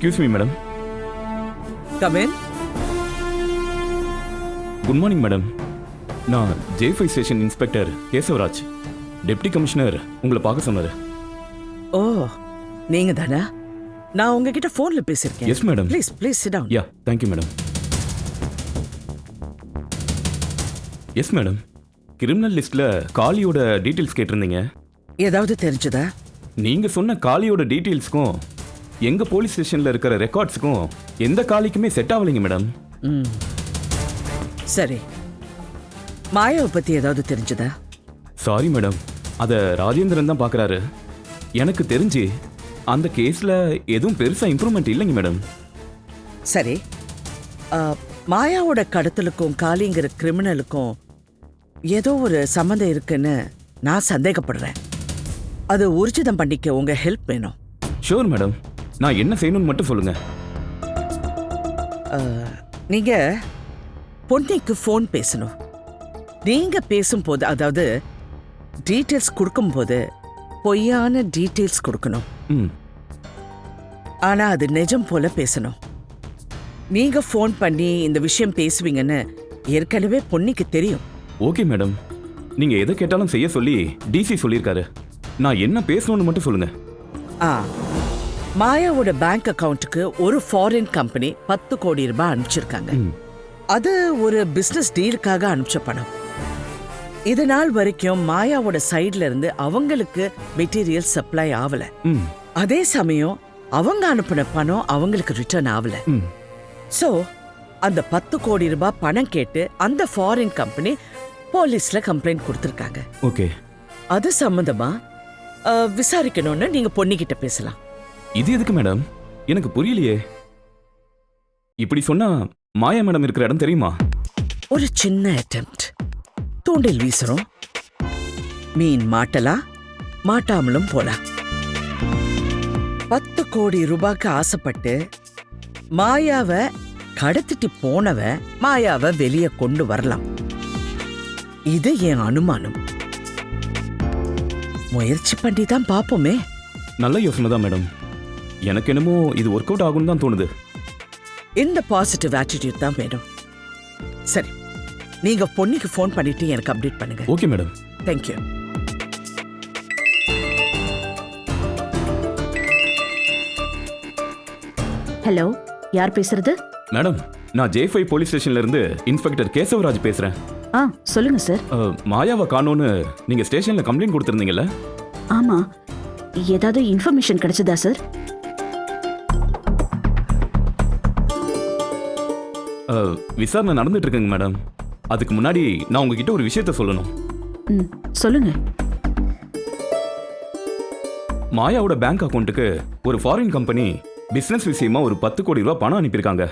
Excuse me madam come in good morning madam நான் J five station inspector Kesavaraj deputy commissioner உங்களை பார்க்க சொன்னாரு ஓ நீங்க தானா? நான் உங்ககிட்ட போன்ல பேசிருக்கேன். Yes, madam. Please please sit down yeah thank you madam yes madam criminal லிஸ்ட்ல காளியோட டீட்டெயில்ஸ் கேட்டிருந்தீங்க. ஏதாவது தெரிஞ்சதா? நீங்க சொன்ன காளியோட டீட்டெயில்ஸ்க்கும் எங்க போலீஸ் ஸ்டேஷன்ல இருக்கிற ரெக்கார்ட்ஸுக்கும் எந்த காளிக்குமே செட் ஆகலைங்க மேடம் ம். சரி. மாயாவை பத்தி ஏதாவது தெரிஞ்சதா? சாரி மேடம் அதை ராஜேந்திரன் தான் பார்க்குறாரு எனக்கு தெரிஞ்சு அந்த கேஸில் எதுவும் பெருசாக இம்ப்ரூவ்மெண்ட் இல்லைங்க மேடம் சரி. ஆ, மாயாவோட கடத்தலுக்கும் காளிங்கிற கிரிமினலுக்கும் ஏதோ ஒரு சம்மந்தம் இருக்குன்னு நான் சந்தேகப்படுறேன். அது ஊர்ஜிதம் பண்ணிக்க உங்க ஹெல்ப் வேணும். ஷூர் மேடம் நான் என்ன செய்யணும்னு மட்டும் சொல்லுங்க. நீங்க பொன்னிக்கு ஃபோன் பேசணும். நீங்க பேசும்போது அதாவது டீட்டெயில்ஸ் கொடுக்கும்போது பொய்யான டீட்டெயில்ஸ் கொடுக்கணும். ஆனா அது நிஜம் போல பேசணும். நீங்க ஃபோன் பண்ணி இந்த விஷயம் பேசுவீங்கன்னு ஏற்கனவே பொன்னிக்கு தெரியும். Okay madam. நீங்கள் எதை கேட்டாலும் செய்ய சொல்லி டிசி சொல்லியிருக்காரு. நான் என்ன பேசணும்னு மட்டும் சொல்லுங்க. ஆ. மாயாவோட பேங்க் அக்கவுண்ட்டுக்கு ஒரு ஃபாரின் கம்பெனி பத்து கோடி ரூபாய் அனுப்பிச்சிருக்காங்க. அது ஒரு பிசினஸ் டீலுக்காக அனுப்பிச்ச பணம். இது நாள் வரைக்கும் மாயாவோட சைடுல இருந்து அவங்களுக்கு மெட்டீரியல் சப்ளை ஆகல அதே சமயம் அவங்க அனுப்பின பணம் அவங்களுக்கு ரிட்டர்ன் ஆகல சோ அந்த பத்து கோடி ரூபாய் பணம் கேட்டு அந்த ஃபாரின் கம்பெனி போலீஸ்ல கம்ப்ளைண்ட் கொடுத்திருக்காங்க. ஓகே. அது சம்பந்தமா விசாரிக்கணும்னு நீங்க பொன்னிக்கிட்ட பேசலாம். இது எதுக்கு மேடம் எனக்கு புரியலையே. இப்படி சொன்னா மாயா மேடம் இருக்கிற இடம் தெரியுமா? ஒரு சின்ன அட்டெம்ப்ட் தூண்டில் வீசுறோம். மீன் மாட்டலாம் மாட்டாமலும் போலாம் பத்து கோடி ரூபாய்க்கு ஆசைப்பட்டு மாயாவை கடத்திட்டு போனவ மாயாவை வெளியே கொண்டு வரலாம். இது என் அனுமானம். முயற்சி பண்ணி தான் பார்ப்போமே. நல்ல யோசனை தான் மேடம் எனக்கு என்னமோ இது ஒர்க் அவுட் ஆகும்னு தான் தோணுது. இந்த பாசிட்டிவ் ஆட்டிடியூட் தான் வேணும் சரி நீங்க பொன்னிக்கு ஃபோன் பண்ணிட்டு எனக்கு அப்டேட் பண்ணுங்க. ஓகே மேடம் தேங்க்யூ ஹலோ யார் பேசுறது? மேடம் நான் ஜே ஃபைவ் போலீஸ் ஸ்டேஷன்ல இருந்து இன்ஸ்பெக்டர் கேசவராஜ் பேசுறேன். ஆ சொல்லுங்க சார் மாயாவை காணோன்னு நீங்க ஸ்டேஷன்ல கம்ப்ளைண்ட் கொடுத்துருந்தீங்கல்ல? ஆமா ஏதாவது இன்ஃபர்மேஷன் கிடைச்சதா சார் விசாரணை நடந்துட்டு இருக்குங்க மேடம். அதுக்கு முன்னாடி நான் உங்ககிட்ட ஒரு விஷயத்த சொல்லணும். ம் சொல்லுங்க. மாயாவோட பேங்க் அக்கவுண்ட்டுக்கு ஒரு ஃபாரின் கம்பெனி பிசினஸ் விஷயமா ஒரு பத்து கோடி ரூபாய் பணம் அனுப்பியிருக்காங்க.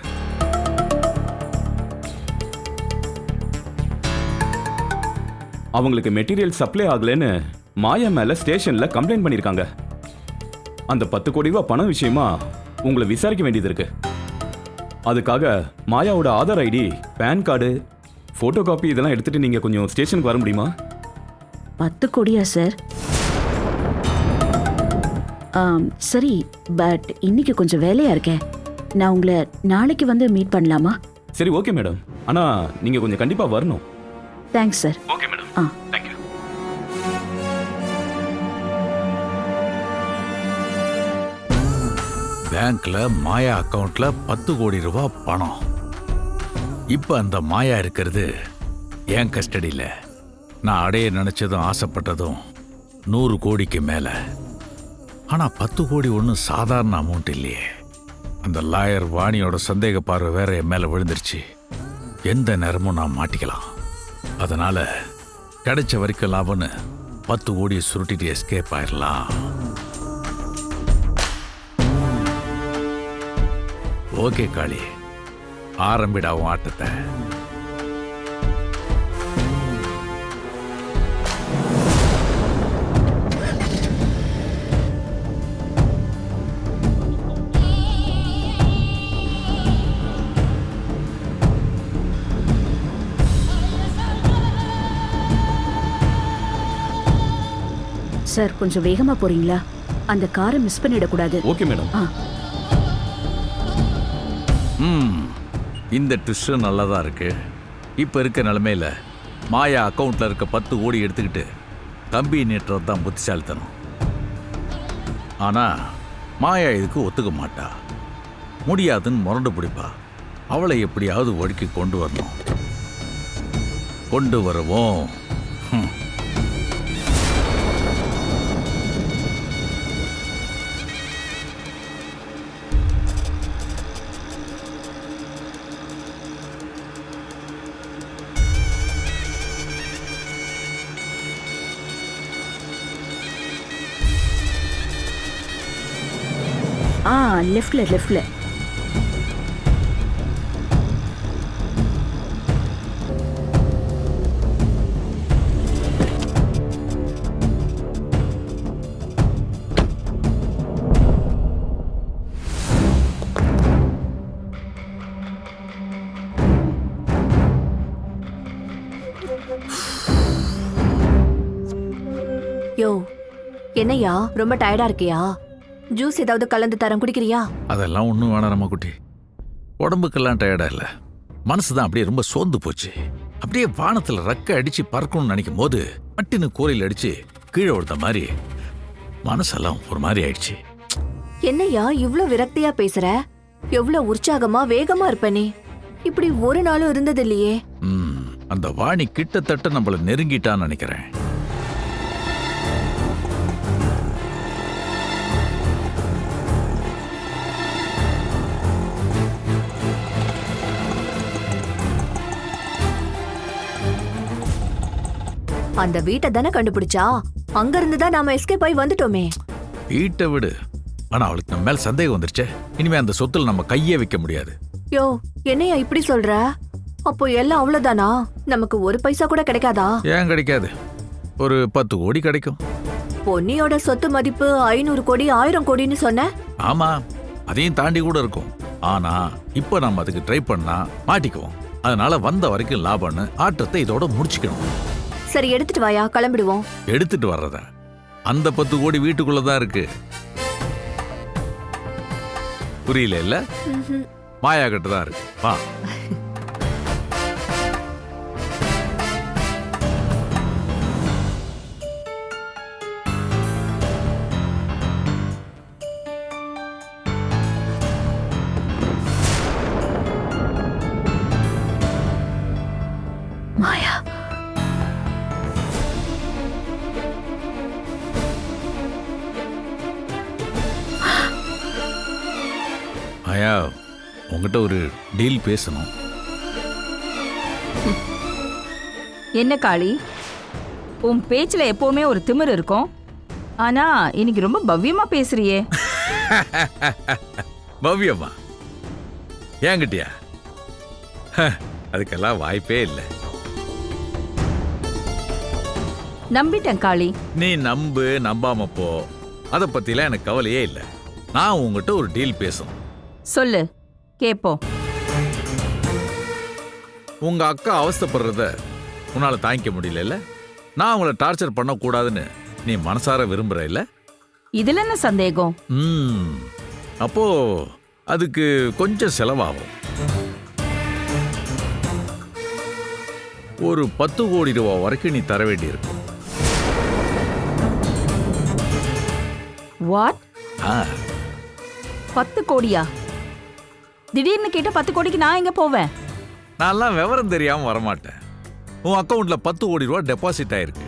அவங்களுக்கு மெட்டீரியல் சப்ளை ஆகலைன்னு மாயா மேல ஸ்டேஷன்ல கம்ப்ளைண்ட் பண்ணியிருக்காங்க. அந்த பத்து கோடி ரூபாய் பணம் விஷயமா உங்களை விசாரிக்க வேண்டியது இருக்கு. அதுக்காக மாயாவோட Aadhaar ID PAN card photocopy இதெல்லாம் எடுத்துட்டு நீங்க கொஞ்சம் ஸ்டேஷனுக்கு வர முடியுமா? பத்து கோடியா சார்? ஆம், சரி பட் இன்னைக்கு கொஞ்சம் வேலையா இருக்கேன் நான் உங்களை நாளைக்கு வந்து மீட் பண்ணலாமா? சரி ஓகே மேடம் ஆனா நீங்க கொஞ்சம் கண்டிப்பா வரணும். தேங்க்ஸ் சார் ஓகே பேங்க்ல மாயா அக்கவுண்ட்ல பத்து கோடி ரூபாய் பணம். இப்ப அந்த மாயா இருக்கிறது என் கஸ்டடியில. நான் அடைய நினைச்சதும் ஆசைப்பட்டதும் நூறு கோடிக்கு மேல. ஆனா பத்து கோடி ஒன்றும் சாதாரண அமௌண்ட் இல்லையே. அந்த லாயர் வாணியோட சந்தேக பார்வை வேற என் மேல விழுந்துருச்சு. எந்த நேரமும் நான் மாட்டிக்கலாம். அதனால கிடைச்ச வரைக்கும் லாபம்னு பத்து கோடியை சுருட்டிட்டு எஸ்கேப் ஆயிடலாம் ஓகே காளி. ஆரம்பிடா உன் ஆட்டத்தை. சார் கொஞ்சம் வேகமா போறீங்களா? அந்த காரை மிஸ் பண்ணிடக்கூடாது. Okay madam. ஆ. ம். இந்த ட்விஸ்ட்டு நல்லா தான் இருக்கு. இப்போ இருக்க நிலமையில மாயா அக்கௌண்ட்டில் இருக்க பத்து கோடி எடுத்துக்கிட்டு கம்பி நீட்டுறது தான் புத்திசாலித்தனம். ஆனால் மாயா இதுக்கு ஒத்துக்க மாட்டா. முடியாதுன்னு முரண்டு பிடிப்பா. அவளை எப்படியாவது ஒடுக்கி கொண்டு வரணும். கொண்டு வருவோம். ஆ லெஃப்டில் லெஃப்டில் யோ என்னய்யா? ரொம்ப டயர்டா இருக்கியா? ஜூஸ் ஏதாவது கலந்து தரம் குடிக்கிறியா? அதெல்லாம் ஒன்றும் வேணாம் நம்ம குட்டி உடம்புக்கெல்லாம் டயர்டா இல்லை. மனசு தான் அப்படியே ரொம்ப சோர்ந்து போச்சு. அப்படியே வானத்தில் ரெக்க அடிச்சு பறக்கணும்னு நினைக்கும் போது மட்டின்னு கோரையில் அடிச்சு கீழே விழுந்த மாதிரி மனசெல்லாம் ஒரு மாதிரி ஆயிடுச்சு. என்னய்யா இவ்ளோ விரக்தியா பேசுற? எவ்வளவு உற்சாகமா வேகமா இருப்ப நீ? இப்படி ஒரு நாளும் இருந்தது இல்லையே ம், அந்த வாணி கிட்டத்தட்ட நம்மள நெருங்கிட்டான்னு நினைக்கிறேன். அந்த வீட்டை தானே கண்டுபிடிச்சா? அங்க இருந்து தான் நாம எஸ்கேப் ஆகி வந்துட்டோமே. வீட்டை விடு. ஆனா அவளுக்கு நம்ம மேல சந்தேகம் வந்துருச்சே. இனிமே அந்த சொத்துல நம்ம கையே வைக்க முடியாது. யோ என்னய்யா இப்படி சொல்ற? அப்போ எல்லாம் அவ்வளவுதானா? நமக்கு ஒரு பைசா கூட கிடைக்காதா? ஏன் கிடைக்காது? ஒரு பத்து கோடி கிடைக்கும். பொன்னியோட சொத்து மதிப்பு ஐநூறு கோடி ஆயிரம் கோடின்னு சொன்ன? ஆமா அதையும் தாண்டி கூட இருக்கும். ஆனா இப்போ நம்ம அதுக்கு ட்ரை பண்ணா மாட்டிக்குவோம். அதனால வந்த வரைக்கும் லாபம்னு ஆட்டத்தை இதோட முடிச்சுக்கணும். சரி எடுத்துட்டு வாயா கிளம்பிடுவோம். எடுத்துட்டு வர்றத? அந்த பத்து கோடி வீட்டுக்குள்ள தான் இருக்கு. புரியல இல்ல மாயா கிட்ட தான் இருக்கு. வா. உங்ககிட்ட ஒரு டீல் பேசணும். என்ன காளி? உன் பேச்சுல எப்பவுமே ஒரு திமிரு இருக்கும். ஆனா இன்னைக்கு ரொம்ப பவ்யமா பேசுறியே. பவ்யம்மா ஏங்கிட்டியா? அதுக்கெல்லாம் வாய்ப்பே இல்லை. நம்பிட்டேன் காளி. நீ நம்பு நம்பாம போ. அதை பத்திலாம் எனக்கு கவலையே இல்லை. நான் உங்ககிட்ட ஒரு டீல் பேசணும். சொல்லு. கேப்போம் உங்க அக்கா அவஸ்தைப்படுறத உன்னால தாங்கிக்க முடியல நான் அவங்கள டார்ச்சர் பண்ணக்கூடாதுன்னு நீ மனசார விரும்புற இல்ல? இதுல என்ன சந்தேகம்? ம். அப்போ அதுக்கு கொஞ்சம் செலவாகும். ஒரு பத்து கோடி ரூபா வரைக்கும் நீ தர வேண்டியிருக்கும் வாட் ஆ. பத்து கோடியா? திடீர்னு கேட்ட பத்து கோடிக்கு நான் எங்க போவேன்? நான்லாம் விவரம் தெரியாம வரமாட்டேன். உன் அக்கௌண்ட்ல பத்து கோடி ரூபா டெபாசிட் ஆயிருக்கு.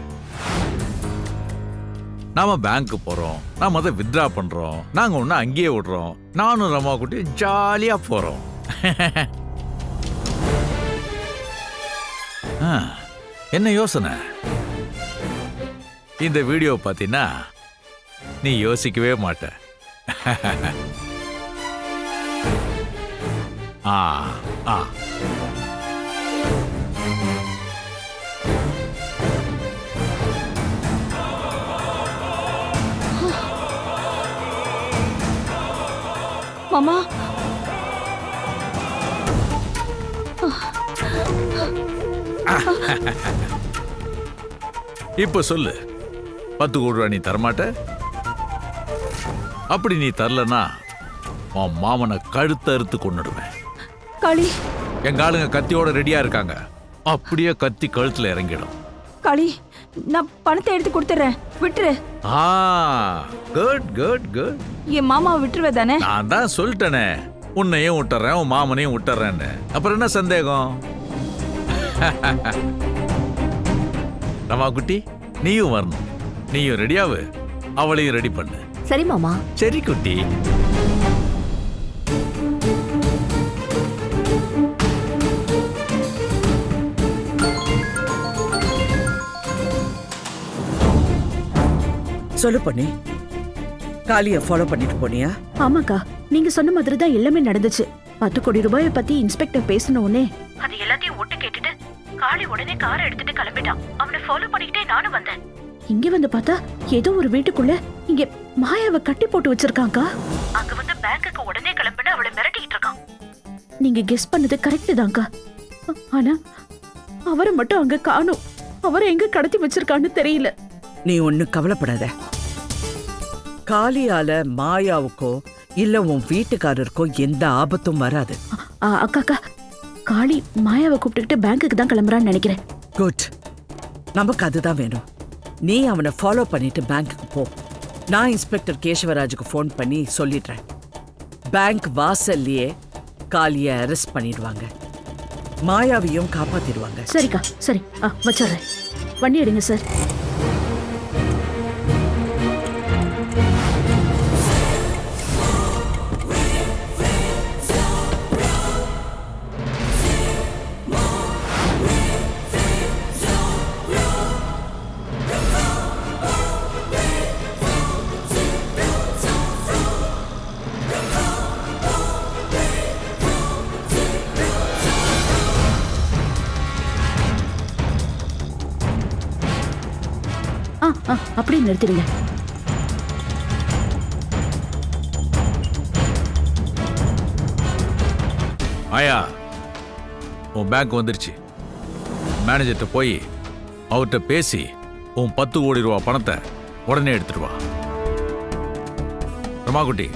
நாம பேங்க் போறோம். நாம அதை வித்ரா பண்றோம். நாங்க ஒன்னு அங்கேயே விடுறோம். நானும் ரமா குட்டி ஜாலியா போறோம். ஆ, என்ன யோசனை? இந்த வீடியோ பார்த்தீங்கன்னா நீ யோசிக்கவே மாட்ட. ஆ ஆ. மாமா. இப்போ சொல்லு. பத்து கோடி ரூபா நீ தரமாட்ட? அப்படி நீ தரலனா உன் மாமனை கழுத்த அறுத்து கொண்டுடுவேன் காளி. எங்க ஆளுங்க கத்தியோட ரெடியா இருக்காங்க. அப்படியே கத்தி கழுத்துல இறங்கிடும். காளி நான் பணத்தை எடுத்து கொடுத்துட்றேன் விட்டுரு. ஆ குட் குட் குட் என் மாமாவை விட்டுருவே தானே? நான் தான் சொல்லிட்டேனே. உன்னையும் விட்டுறேன் உன் மாமனையும் விட்டுறேன்னு. அப்புறம் என்ன சந்தேகம்? ரமா குட்டி நீயும் வரணும். நீயும் ரெடியாவு அவளையும் ரெடி பண்ணு. சரி மாமா. சரி குட்டி. சொல்லு பொண்ணு காளிய ஃபாலோ பண்ணிட்டு போனியா? ஆமாக்கா நீங்க சொன்ன மாதிரி தான் எல்லாமே நடந்துச்சு. பத்து கோடி ரூபாயை பத்தி இன்ஸ்பெக்டர் பேசின உடனே அது எல்லாத்தையும் ஒட்டு கேட்டுட்டு காளி உடனே காரை எடுத்துட்டு கிளம்பிட்டான். அவனை ஃபாலோ பண்ணிக்கிட்டே நானும் வந்தேன். இங்க வந்து பார்த்தா ஏதோ ஒரு வீட்டுக்குள்ள இங்க மாயாவை கட்டி போட்டு வச்சிருக்காங்கக்கா. அங்க வந்து பேங்க்குக்கு உடனே கிளம்பினு அவளை மிரட்டிட்டு இருக்கான். நீங்க கெஸ் பண்ணது கரெக்ட் தான்க்கா. ஆனா அவரை மட்டும் அங்க காணும். அவரை எங்க கடத்தி வச்சிருக்கான்னு தெரியல. நீ ஒன்னும் கவலைப்படாத. காளியால மாயாவுக்கோ இல்ல உன் வீட்டுக்காரருக்கோ எந்த ஆபத்தும் வராது. அக்கா அக்கா காளி மாயாவை கூப்பிட்டுக்கிட்டு பேங்க்குக்கு தான் கிளம்புறான்னு நினைக்கிறேன். குட். நமக்கு அதுதான் வேணும். நீ அவனை ஃபாலோ பண்ணிட்டு பேங்க்குக்கு போ. நான் இன்ஸ்பெக்டர் கேசவராஜுக்கு ஃபோன் பண்ணி சொல்லிடுறேன். பேங்க் வாசல்லையே காளியை அரெஸ்ட் பண்ணிடுவாங்க. மாயாவையும் காப்பாத்திடுவாங்க. சரிக்கா சரி. ஆ வச்சிடுறேன். வண்டி எடுங்க சார். நிறுத்திடுங்க. ஆயா உன் பேங்க் வந்துருச்சு. மேனேஜர்கிட்ட போய் அவர்கிட்ட பேசி உன் பத்து கோடி ரூபா பணத்தை உடனே எடுத்துட்டு வா. ரமாகுட்டி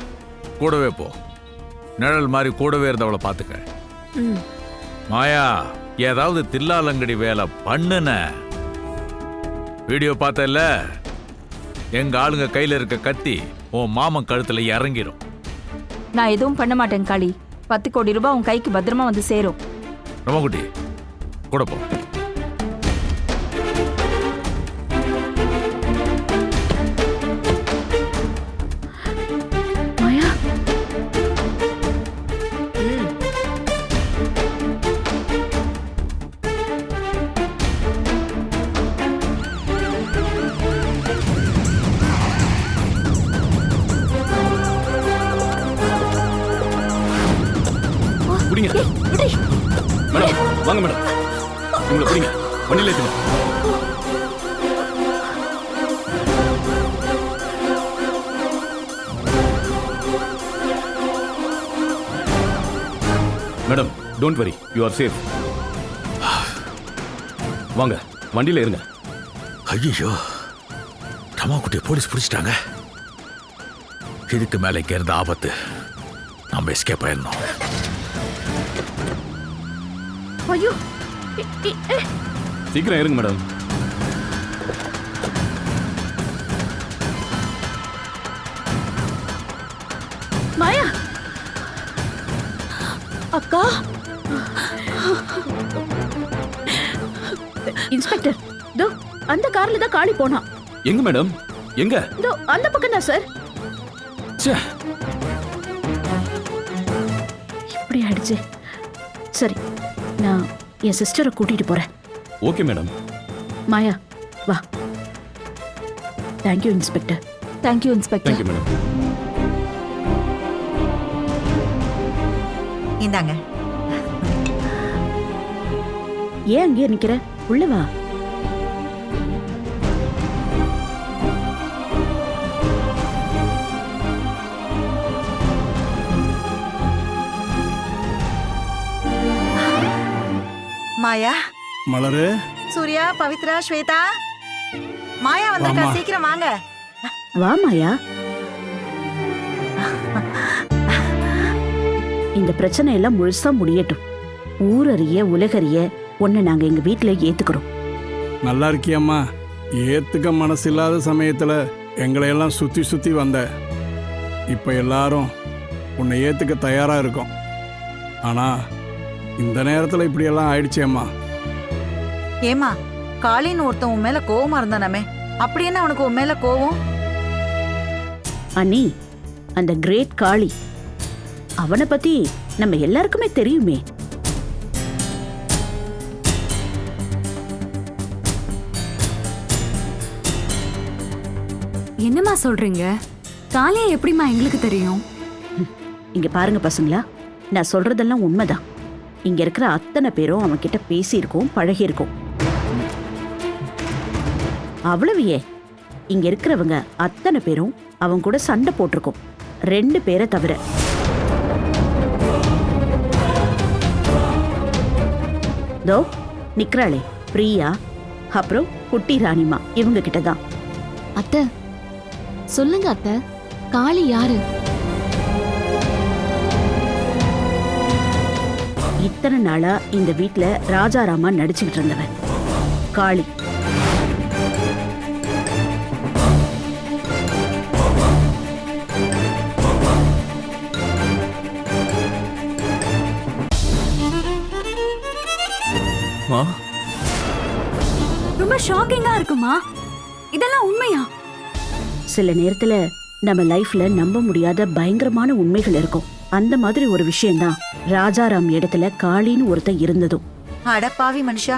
கூடவே போ. நிழல் மாதிரி கூடவே இருந்தவளை பார்த்துக்க. மாயா ஏதாவது தில்லாலங்கடி வேலை பண்ணுன. வீடியோ பார்த்தல எங்க ஆளுங்க கையில இருக்க கத்தி உன் மாமன் கழுத்துல இறங்கிடும் நான் எதுவும் பண்ண மாட்டேன் காளி. பத்து கோடி ரூபாய் உன் கைக்கு பத்திரமா வந்து சேரும். ரமாகுட்டி கூட போ. யூ ஆர் சேஃப் வாங்க வண்டியில இருங்க. ஐயோ ரமாக்குட்டியை போலீஸ் பிடிச்சிட்டாங்க. இதுக்கு மேல இங்க இருந்த ஆபத்து. நம்ம எஸ்கேப் ஆயிடணும். ஐயோ சீக்கிரம் இருங்க மேடம். அந்த கார்ல தான் காளி போனான் எங்க மேடம்? எங்க? தோ அந்த பக்கம் தான் சார். ச்சே. இப்படி ஆயிடுச்சு. சரி நான் என் சிஸ்டரை கூட்டிட்டு போறேன். Okay madam. மாயா வா. Thank you inspector thank you inspector thank you madam இந்தாங்க. ஏன் அங்கேயே நிக்கிற? உள்ள வா. மாயா? மலரு. சூர்யா பவித்ரா ஸ்வேதா. மாயா வந்திருக்கா. சீக்கிரம் வாங்க. வா மாயா. இந்த பிரச்சனை எல்லாம் முழுசா முடியட்டும். ஊரறிய உலகறிய உன்னை நாங்க எங்க வீட்ல ஏத்துக்கிறோம். நல்லா இருக்கியம்மா. ஏத்துக்க மனசு இல்லாத சமயத்துல எங்களை எல்லாம் சுத்தி சுத்தி வந்த. இப்ப எல்லாரும் உன்னை ஏத்துக்க தயாரா இருக்கோம். ஆனா இந்த நேரத்துல இப்படியெல்லாம் ஆயிடுச்சேம்மா ஏமா காளின்னு ஒருத்தன் உன் மேல கோவமா இருந்தானாமே அப்படி என்ன அவனுக்கு உன் மேல கோவம்? அண்ணி அந்த கிரேட் காளி அவனை பத்தி நம்ம எல்லாருக்குமே தெரியுமே. என்னம்மா சொல்றீங்க? காளியா எப்படிம்மா எங்களுக்கு தெரியும்? இங்க பாருங்க பசங்களா நான் சொல்றதெல்லாம் உண்மைதான். இங்க இருக்கிற அத்தனை பேரும் அவன் கிட்ட பேசியிருக்கோம் பழகியிருக்கோம். அவ்வளவு ஏன் இங்க இருக்கிறவங்க அத்தனை பேரும் அவன் கூட சண்டை போட்டிருக்கோம். ரெண்டு பேரை தவிர. தோ நிக்கிறாளே பிரியா அப்புறம் குட்டி ராணிமா இவங்க கிட்ட தான் அத்தை சொல்லுங்க அத்தை காளி யாரு? இத்தனை நாளா இந்த வீட்ல ராஜாராமா நடிச்சுக்கிட்டு இருந்தவன். காளி. ரொம்ப ஷாக்கிங்கா இருக்குமா? இதெல்லாம் உண்மையா? சில நேரத்துல நம்ம லைஃப்ல நம்ப முடியாத பயங்கரமான உண்மைகள் இருக்கும். அந்த மாதிரி ஒரு விஷயம்தான் ராஜாராம் இடத்துல காளின்னு ஒருத்தன் இருந்ததும். அடப்பாவி மனுஷா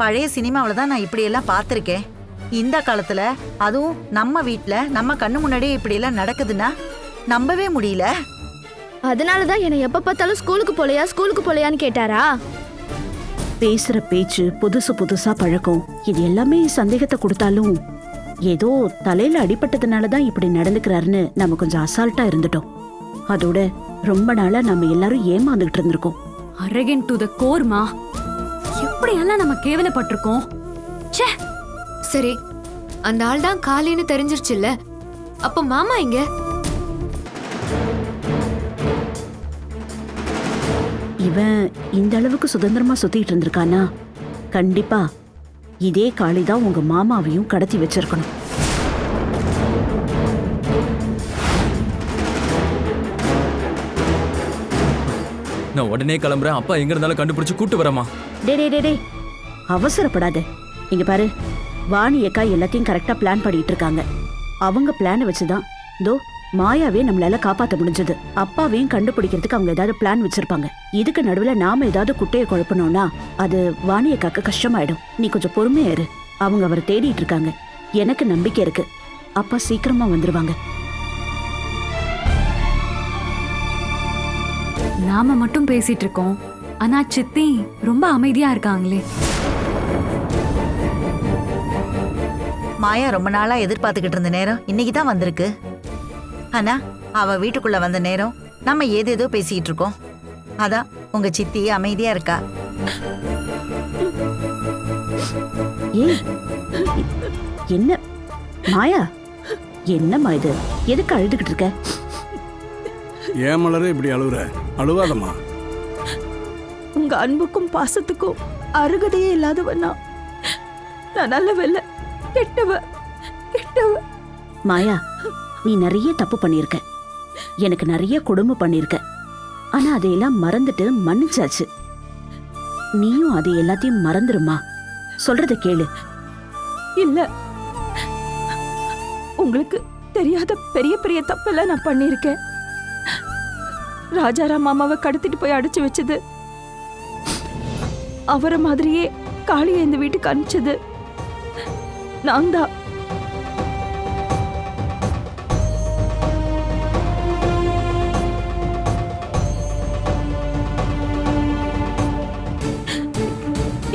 பழைய சினிமாவில் தான் நான் இப்படி எல்லாம் பார்த்துருக்கேன். இந்த காலத்துல அதுவும் நம்ம வீட்ல நம்ம கண்ணு முன்னாடியே இப்படி எல்லாம் நடக்குதுன்னா நம்பவே முடியல. அதனால தான் என்னை எப்ப பார்த்தாலும் ஸ்கூலுக்கு போலையா ஸ்கூலுக்கு போலையான்னு கேட்டாரா? பேசுற பேச்சு புதுசு புதுசா பழக்கம். இது எல்லாமே சந்தேகத்தை கொடுத்தாலும் ஏதோ தலையில அடிபட்டதுனால தான் இப்படி நடந்துக்கிறாருன்னு நம்ம கொஞ்சம் அசால்ட்டா இருந்துட்டோம். அதோட ரொம்ப நாளா நம்ம எல்லாரும் ஏமாந்துகிட்டு இருந்திருக்கோம். அரகன் டு த கோர்மா எப்படியெல்லாம் நம்ம கேவலப்பட்டிருக்கோம்? ச்சே! சரி அந்த ஆள் தான் காலின்னு தெரிஞ்சிருச்சுல்ல. அப்ப மாமா எங்க? இவன் இந்த அளவுக்கு சுதந்திரமா சுத்திட்டு இருந்திருக்கானா? கண்டிப்பா இதே காளி தான் உங்க மாமாவையும் கடத்தி வச்சிருக்கணும். நான் உடனே கிளம்புறேன். அப்பா எங்க இருந்தாலும் கண்டுபிடிச்சு கூட்டு வரமா டே டே டே டே அவசரப்படாத. இங்க பாரு வாணி அக்கா எல்லாத்தையும் கரெக்டா பிளான் பண்ணிட்டு இருக்காங்க. அவங்க பிளானை வச்சுதான் தோ மாயாவே நம்மளால காப்பாத்த முடிஞ்சது. அப்பாவையும் கண்டுபிடிக்கிறதுக்கு அவங்க ஏதாவது பிளான் வச்சிருப்பாங்க. இதுக்கு நடுவுல நாம ஏதாவது குட்டையை குழப்பணும்னா அது வாணி அக்காக்கு கஷ்டமாயிடும். நீ கொஞ்சம் பொறுமையா இரு. அவங்க அவரை தேடிட்டு இருக்காங்க. எனக்கு நம்பிக்கை இருக்கு. அப்பா சீக்கிரமா வந்துருவாங்க. நாம மட்டும் பேசிட்டு இருக்கோம் ஆனா சித்தி ரொம்ப அமைதியா இருக்காங்களே. மாயா ரொம்ப நாளா எதிர்பார்த்துக்கிட்டு இருந்த நேரம் இன்னைக்கு தான் வந்திருக்கு. ஆனா அவ வீட்டுக்குள்ள வந்த நேரம் நம்ம ஏதேதோ பேசிட்டு இருக்கோம். அதான் உங்க சித்தி அமைதியா இருக்கா? ஏய் என்ன மாயா என்னம்மா இது? எதுக்கு அழுதுகிட்டு இருக்க? ஏன் மலரு இப்படி அழுகுற அழுவாதம்மா. உங்க அன்புக்கும் பாசத்துக்கும் அருகதையே இல்லாதவனா நான் நல்லவல்ல கெட்டவ கெட்டவ. மாயா நீ நிறைய தப்பு பண்ணியிருக்க எனக்கு நிறைய கொடுமை பண்ணியிருக்க ஆனா அதையெல்லாம் மறந்துட்டு மன்னிச்சாச்சு. நீயும் அதை எல்லாத்தையும் மறந்துருமா? சொல்றத கேளு. இல்ல. உங்களுக்கு தெரியாத பெரிய பெரிய தப்பெல்லாம் நான் பண்ணியிருக்கேன். ராஜாராம் மாமாவை கடத்திட்டு போய் அடைச்சு வச்சது. அவரை மாதிரியே காளியை இந்த வீட்டுக்கு அனுப்பிச்சது. நான் தான்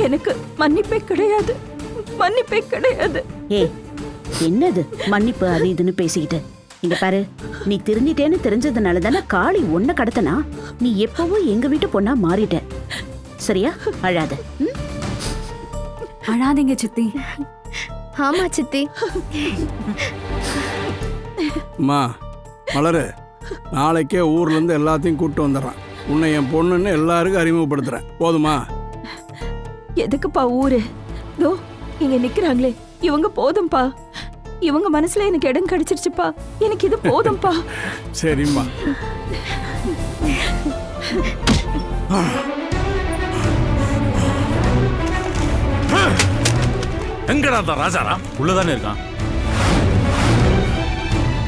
எனக்கு மன்னிப்பே கிடையாது. மன்னிப்பே கிடையாது. ஏய் என்னது? மன்னிப்பு அது இதுன்னு பேசிக்கிட்டு. இங்க பாரு நீ திருந்திட்டேன்னு தெரிஞ்சதுனால தானே காளி ஒன்ன கடத்தனா? நீ எப்பவும் எங்க வீட்டு பொண்ணா மாறிட்ட. சரியா? அழாத. ம்? அழாதீங்க சித்தி. ஆமா சித்தி. அம்மா மலரு நாளைக்கே ஊர்ல இருந்து எல்லாத்தையும் கூப்பிட்டு வந்துடுறான். உன்னை என் பொண்ணுன்னு எல்லாருக்கும் அறிமுகப்படுத்துறேன். போதுமா? எதுக்குப்பா ஊரு? தோ இங்க நிக்கிறாங்களே. இவங்க போதும்பா. இவங்க மனசுல எனக்கு இடம் கிடைச்சிருச்சுப்பா. எனக்கு இது போதும்பா. சரிம்மா. எங்கடா அந்த ராஜாராம்? உள்ளதானே இருக்கான்.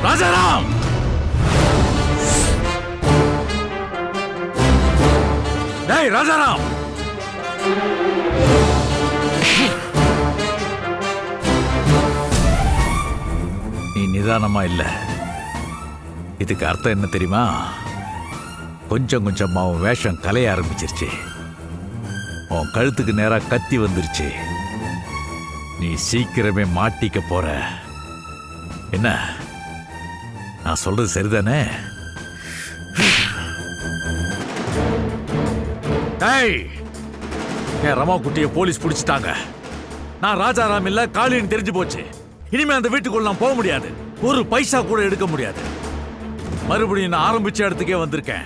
ராஜாராம்! டேய் ராஜாராம்! நிதானமாக நிதானமா இதுக்கு அர்த்தம் என்ன தெரியுமா? கொஞ்சம் கொஞ்சமாக உன் வேஷம் கலைய ஆரம்பிச்சிருச்சு. உன் கழுத்துக்கு நேராக கத்தி வந்துருச்சு. நீ சீக்கிரமே மாட்டிக்க போற. என்ன? நான் சொல்றது சரிதானே? என் ரமா குட்டிய போலீஸ் பிடிச்சிட்டாங்க? நான் ராஜாராம் இல்ல காளின்னு தெரிஞ்சு போச்சு. இனிமே அந்த வீட்டுக்குள்ள நான் போக முடியாது. ஒரு பைசா கூட எடுக்க முடியாது. மறுபடியும் நான் ஆரம்பிச்ச இடத்துக்கே வந்திருக்கேன்.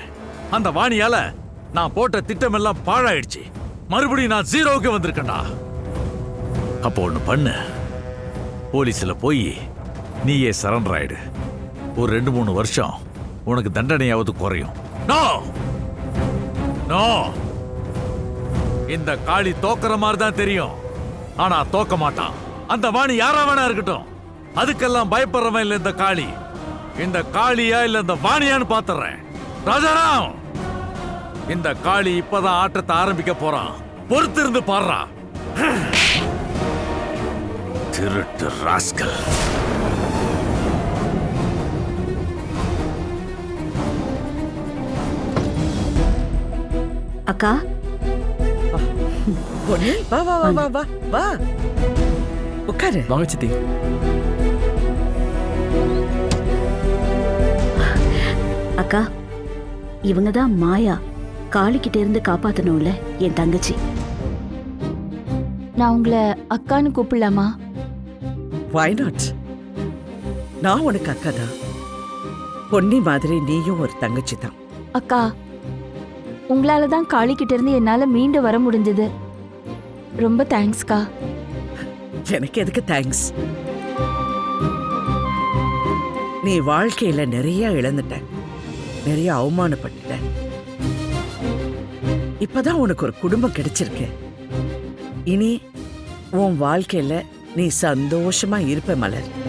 அந்த வாணியால நான் போட்ட திட்டம் எல்லாம் பாழாயிடுச்சு. மறுபடியும் நான் ஜீரோவுக்கு வந்திருக்கேன்டா. அப்போ ஒன்று பண்ணு. போலீஸில் போய் நீயே சரண்டர் ஆயிடு. ஒரு ரெண்டு மூணு வருஷம் உனக்கு தண்டனையாவது குறையும். நோ! நோ! இந்த காளி தோக்கிற மாதிரி தான் தெரியும். ஆனா தோக்க மாட்டான். அந்த வாணி யாரா வேணா இருக்கட்டும். அதுக்கெல்லாம் பயப்படுறவன் இல்ல இந்த காளி. இந்த காளியா இல்ல இந்த வாணியான்னு பாத்துறேன். ராஜாராம் இந்த காளி இப்பதான் ஆட்டத்தை ஆரம்பிக்க போறான். பொறுத்திருந்து பாடுறா. திருட்டு ராஸ்கல். அக்கா? பொன்னி வா வா வா வா வா. உட்காரு. வாங்க சித்தி அக்கா இவங்க தான் மாயா. காளிக்கிட்ட இருந்து காப்பாத்தணும்ல என் தங்கச்சி. நான் உங்களை அக்கான்னு கூப்பிடலாமா? Why not? நான் உனக்கு அக்கா தான் பொன்னி மாதிரி நீயும் ஒரு தங்கச்சி தான் அக்கா உங்களால தான் காளிக்கிட்ட இருந்து என்னால மீண்டு வர முடிஞ்சது. ரொம்ப தேங்க்ஸ்க்கா எனக்கு எதுக்கு தேங்க்ஸ் நீ வாழ்க்கையில நிறைய இழந்துட்ட. நிறைய அவமானப்பட்டுட்ட. இப்பதான் உனக்கு ஒரு குடும்பம் கிடைச்சிருக்கு. இனி உன் வாழ்க்கையில நீ சந்தோஷமா இருப்ப மலர்.